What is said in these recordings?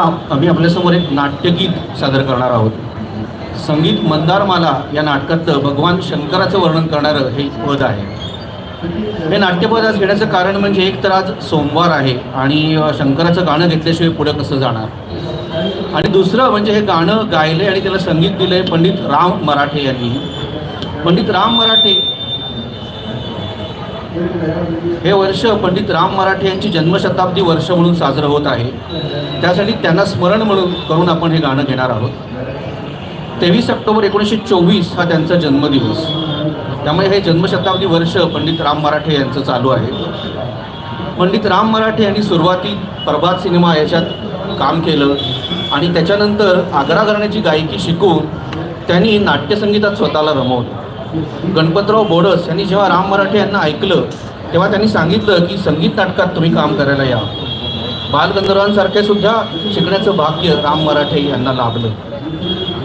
आता आम्ही आपल्यासमोर एक नाट्यगीत सादर करणार आहोत. संगीत मंदारमाला या नाटकातलं भगवान शंकराचं वर्णन करणारं हे पद आहे. हे नाट्यपद आज घेण्याचं कारण म्हणजे एक तर आज सोमवार आहे आणि शंकराचं गाणं घेतल्याशिवाय पुढं कसं जाणार? आणि दुसरं म्हणजे हे गाणं गायलंय आणि त्याला संगीत दिलंय पंडित राम मराठे यांनी. पंडित राम मराठे हे वर्ष पंडित राम मराठे यांची जन्मशताब्दी वर्ष म्हणून साजरं होत आहे. त्यासाठी त्यांना स्मरण म्हणून करून आपण हे गाणं घेणार आहोत. तेवीस ऑक्टोबर एकोणीसशे चोवीस हा त्यांचा जन्मदिवस. त्यामुळे हे जन्मशताब्दी वर्ष पंडित राम मराठे यांचं चालू आहे. पंडित राम मराठे यांनी सुरुवाती प्रभात सिनेमा याच्यात काम केलं आणि त्याच्यानंतर आग्रा घराण्याची गायकी शिकून त्यांनी नाट्यसंगीतात स्वतःला रमवलं. गणपतराव बोडस यांनी जेव्हा राम मराठे यांना ऐकलं तेव्हा त्यांनी सांगितलं की संगीत नाटकात तुम्ही काम करायला या. बालगंधर्वांसारखे सुद्धा शिकण्याचं भाग्य राम मराठे यांना लाभलं.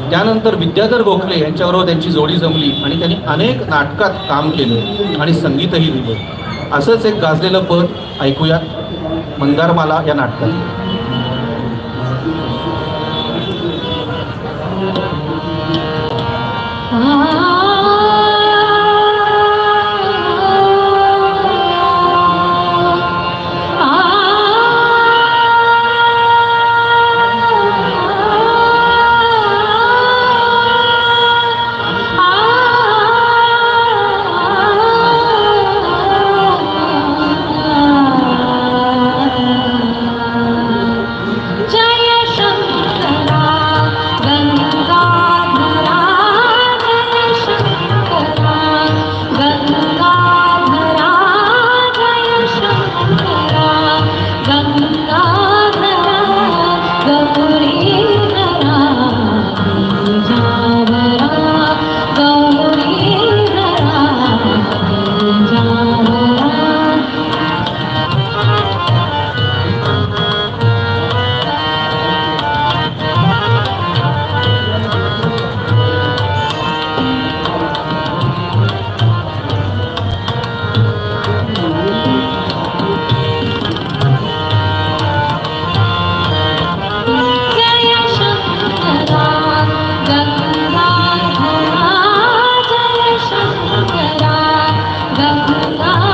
त्यानंतर विद्याधर गोखले यांच्याबरोबर त्यांची जोडी जमली आणि त्यांनी अनेक नाटकात काम केलं आणि संगीतही दिलं. असंच एक गाजलेलं पद ऐकूया मंदारमाला या नाटकात. Ah i'm Allah.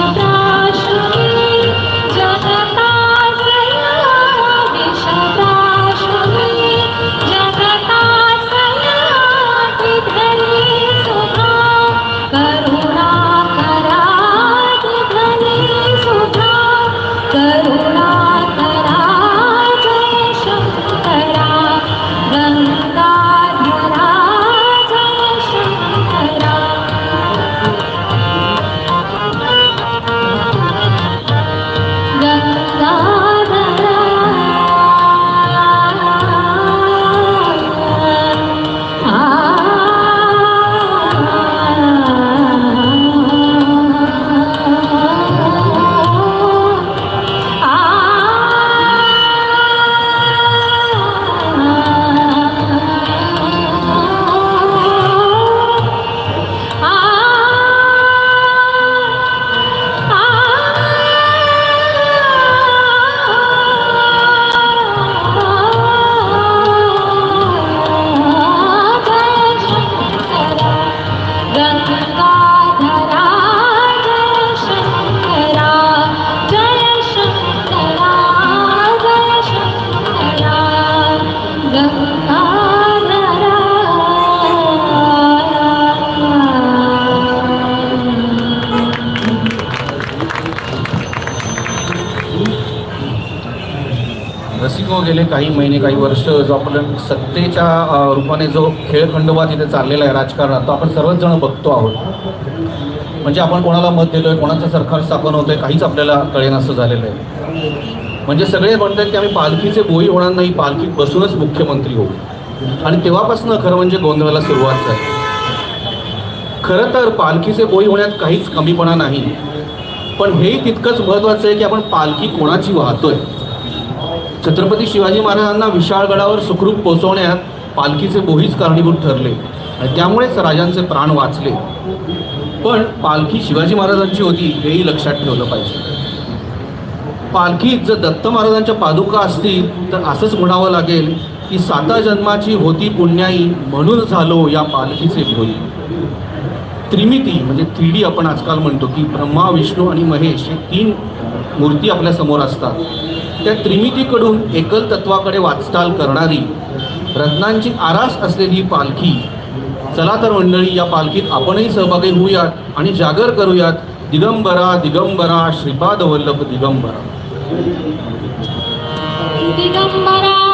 Santa. गेले काही महिने काही वर्ष जो आपण सत्तेच्या रूपाने जो खेळखंडोबा तिथे चाललेला आहे राजकारणात तो आपण सर्वच जण बघतो आहोत. म्हणजे आपण कोणाला मत देतोय कोणाचं सरकार स्थापन होतंय काहीच आपल्याला कळेनासं झालेलं आहे. म्हणजे सगळे म्हणतात की आम्ही पालखीचे बोई होणार नाही पालखीत बसूनच मुख्यमंत्री होऊ. आणि तेव्हापासून खरं म्हणजे गोंधळाला सुरुवात झाली. खरं तर पालखीचे बोई होण्यात काहीच कमीपणा नाही. पण हेही तितकंच महत्त्वाचं आहे की आपण पालखी कोणाची वाहतोय? छत्रपती शिवाजी महाराजांना विशाळगडावर सुखरूप पोहोचवण्यात पालखीचे बोहीच कारणीभूत ठरले आणि त्यामुळेच राजांचे प्राण वाचले. पण पालखी शिवाजी महाराजांची होती हेही लक्षात ठेवलं पाहिजे. पालखीत जर दत्त महाराजांच्या पादुका असतील तर असंच म्हणावं लागेल की साता जन्माची होती पुण्याई म्हणून झालो या पालखीचे भोई त्रिमिती म्हणजे थ्री डी आपण आजकाल म्हणतो की ब्रह्मा विष्णू आणि महेश हे तीन मूर्ती आपल्यासमोर असतात. त्या त्रिमितीकडून एकल तत्वाकडे वाटचाल करणारी रत्नांची आरास असलेली पालखी चला तर मंडळी या पालखीत आपणही सहभागी होऊयात आणि जागर करूयात. दिगंबरा दिगंबरा श्रीपाद वल्लभ दिगंबरा. दिगंबरा.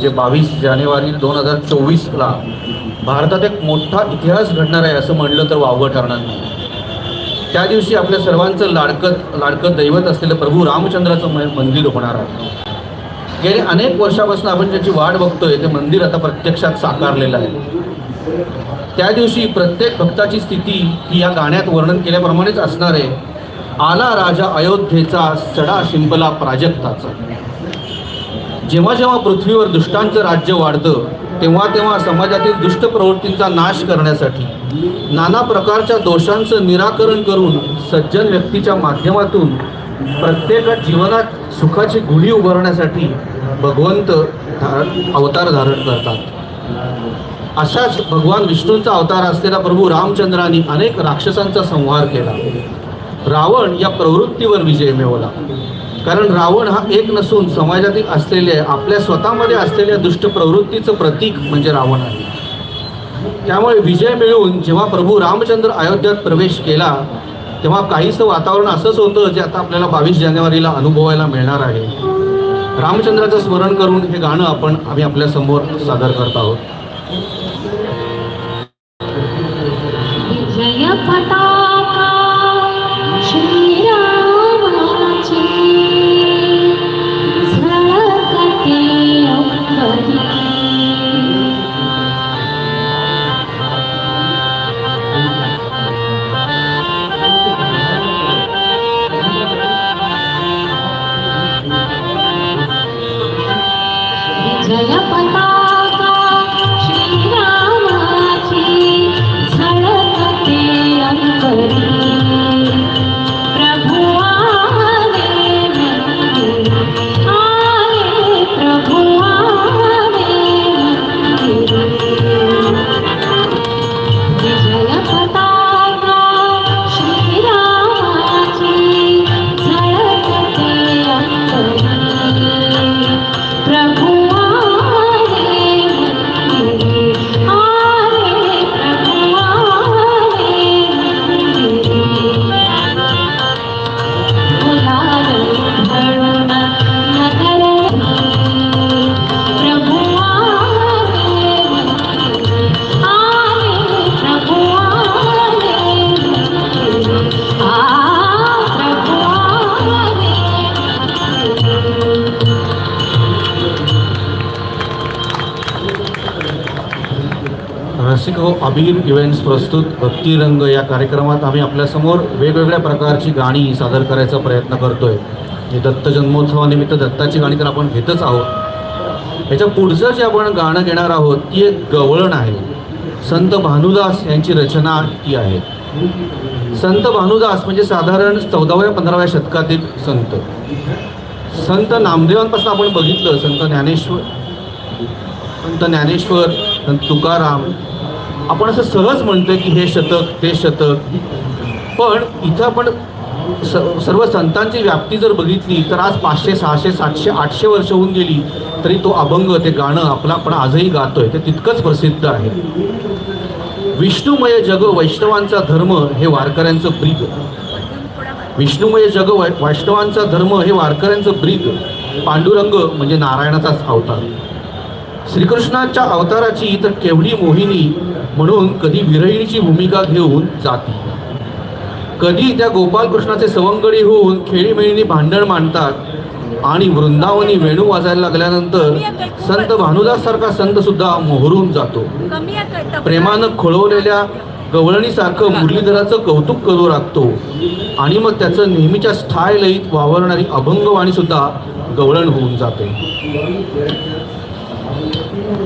म्हणजे बावीस जानेवारी दोन हजार चोवीसला भारतात एक मोठा इतिहास घडणार आहे असं म्हणलं तर वावगं ठरणार नाही. त्या दिवशी आपल्या सर्वांचं लाडकं लाडकं दैवत असलेलं प्रभू रामचंद्राचं मंदिर होणार आहे. गेले अनेक वर्षापासून आपण ज्याची वाट बघतोय ते मंदिर आता प्रत्यक्षात साकारलेलं आहे. त्या दिवशी प्रत्येक भक्ताची स्थिती ही या गाण्यात वर्णन केल्याप्रमाणेच असणार आहे. आला राजा अयोध्येचा सडा शिंपला प्राजक्ताचा. जेव्हा जेव्हा पृथ्वीवर दुष्टांचं राज्य वाढतं तेव्हा तेव्हा समाजातील दुष्ट प्रवृत्तींचा नाश करण्यासाठी नाना प्रकारच्या दोषांचं निराकरण करून सज्जन व्यक्तीच्या माध्यमातून प्रत्येका जीवनात सुखाची गुढी उभारण्यासाठी भगवंत धार अवतार धारण करतात. अशाच भगवान विष्णूंचा अवतार असलेला प्रभू रामचंद्रांनी अनेक राक्षसांचा संहार केला. रावण या प्रवृत्तीवर विजय मिळवला. कारण रावण हा एक नसून समाजातील असलेले आपल्या स्वतःमध्ये असलेल्या दुष्ट प्रवृत्तीचं प्रतीक म्हणजे रावण आहे. त्यामुळे विजय मिळवून जेव्हा प्रभू रामचंद्र अयोध्यात प्रवेश केला तेव्हा काहीसं वातावरण असंच होतं जे आता आपल्याला बावीस जानेवारीला अनुभवायला मिळणार आहे. रामचंद्राचं स्मरण करून हे गाणं आपण आम्ही आपल्यासमोर सादर करत आहोत. रसिक अबीर इव्हेंट्स प्रस्तुत भक्तिरंग या कार्यक्रमात आम्ही आपल्यासमोर वेगवेगळ्या प्रकारची गाणी सादर करायचा प्रयत्न करतोय. हे दत्त जन्मोत्सवानिमित्त दत्ताची गाणी तर आपण घेतच आहोत. याच्या पुढचं जे आपण गाणं घेणार आहोत ती एक गवळण आहे. संत भानुदास यांची रचना ती आहे. संत भानुदास म्हणजे साधारण चौदाव्या पंधराव्या शतकातील संत. संत नामदेवांपासून आपण बघितलं संत ज्ञानेश्वर संत ज्ञानेश्वर संत तुकाराम आपण असं सहज म्हणतोय की हे शतक ते शतक. पण इथं आपण स सर्व संतांची व्याप्ती जर बघितली तर आज पाचशे सहाशे सातशे आठशे वर्ष होऊन गेली तरी तो अभंग ते गाणं आपलं आपण आजही गातोय. ते तितकंच प्रसिद्ध आहे. विष्णुमय जग वैष्णवांचा धर्म हे वारकऱ्यांचं ब्रीद. विष्णुमय जग वै वैष्णवांचा धर्म हे वारकऱ्यांचं ब्रीद. पांडुरंग म्हणजे नारायणाचाच अवतार. श्रीकृष्णाच्या अवताराची तर केवढी मोहिनी म्हणून कधी विरहिणीची भूमिका घेऊन जाती. कधी त्या गोपालकृष्णाचे सवंगडी होऊन खेळीमेळीनी भांडण मांडतात आणि वृंदावनी वेणू वाजायला लागल्यानंतर संत भानुदास सारखा संत सुद्धा मोहरून जातो. प्रेमानं खोळवलेल्या गवळणीसारखं मुरलीधराचं कौतुक करू लागतो आणि मग त्याचं नेहमीच्या स्थाय लयीत वावरणारी अभंगवाणी सुद्धा गवळण होऊन जाते.